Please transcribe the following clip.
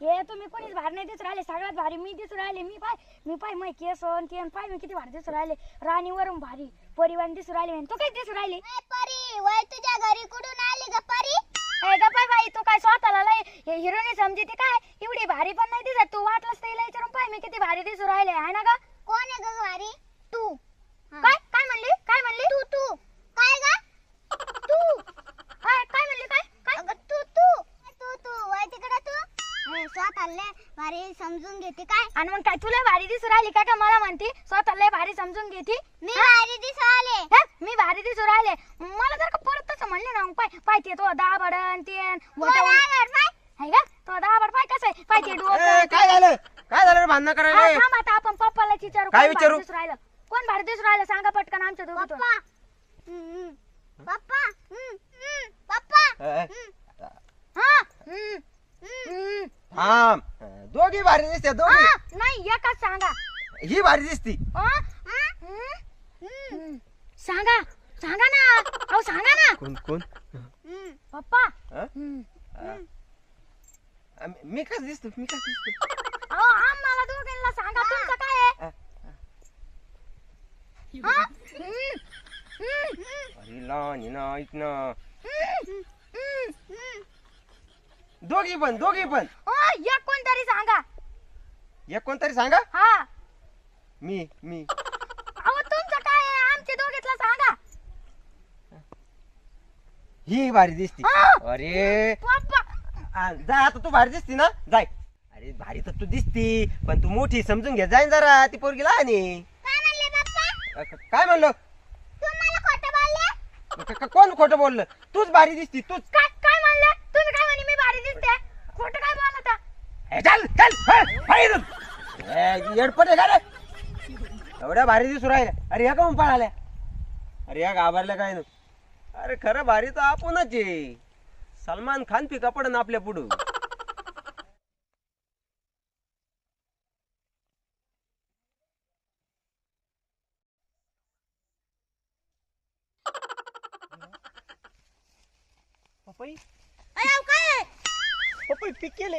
हे तुम्ही कोणीच भारी नाही दिसून राहिले सगळ्यात भारी मी दिसून राहिले मी पाय. मी पाय मग केस अन ते पाय मी किती भारी दिसून राहिले. राणीवरून भारी. परिवार दिसून राहिले म्हणे. तू काय दिसून राहिले? ए, परी तुझ्या घरी कुठून आली ग परी? हे ग पाय बाई तू काय स्वतःला लय हे हिरोनी समजते काय? एवढी भारी पण नाही दिसत. तू वाटलंच तिला विचारून पाय मी किती भारी दिसून राहिले आहे ना ग? कोण ग घरी तू. काय? म्हणली? तू तू. काय ग? तू. काय काय म्हणली? काय काय? अगं तू तू. तू तू. वय तिकडे तू. अरे, स्वतःला भारी समजून घेते काय? आणि मग काय तुला भारी दिसून राहिली का का मला म्हणती? स्वतः लय भारी समजून घेती? मी भारी दिसाले हे, मी भारी दिसून राहिले. मला जर का परत तसं म्हणले ना मग पाय पाय ते तो दाबडन ते मोठा आहे का? तो दाबड पाय कसं आहे? पाय ते ए, डोकं काय झालं? काय झालं रे भांडणं हा, करायला थांब आता आपण पप्पाला विचारू काय विचारू? राहिलं? कोण भारी दिसून राहिलं? सांगा पटकन आमच्या दोघं पप्पा. हम्म. पप्पा. हम्म, हम्म. पप्पा. हा. हम्म, हम्म. हम्म. थांब. दोघी भारी दिसते दोघी. हा, नाही एकच सांगा. ही भारी दिसती. हा? हम्म, हम्म. सांगा. सांगा ना. अहो सांगा ना. कोण कोण? हम्म. पप्पा. हा? हम्म. मी कस दिसतो मी कस दिसतो अहो आम्हाला दोघींना सांगा तुमचं काय आहे आ, हा? हम्म, हम्म, अरे लहान आहे ना ऐक ना. दोघी पण दोघी पण. ओ, एक कोणतरी सांगा. एक कोणतरी सांगा? हा. मी मी. अहो तुमचं काय आहे? आमच्या दोघीतलं सांगा. ही भारी दिसती. हा. अरे. पप्पा. आ, जा आता तू भारी दिसती ना? जाय. अरे भारी तर तू दिसती पण तू मोठी समजून घे. जाय जरा ती पोरगी लहान आहे. काय म्हणले? पप्पा अ, क- काय म्हणलो तू मला खोटं बोलले? क- क- कोण खोटं बोललं? तूच भारी दिसती तूच. काय काय म्हणलं? तुम्ही काय म्हणे मी भारी दिसते? खोटं काय बोलता? ए, चल चल बाहेर इथून. ए, येडपट आहे का रे? एवढ्या भारी दिसू राहिल्या. अरे या का पळाल्या अरे या घाबरल्या काय ना अरे खरं भारी तर आपणच आहे. सलमान खान पिका पडन आपल्या पुढं. पपई? काय? पपई पिक केले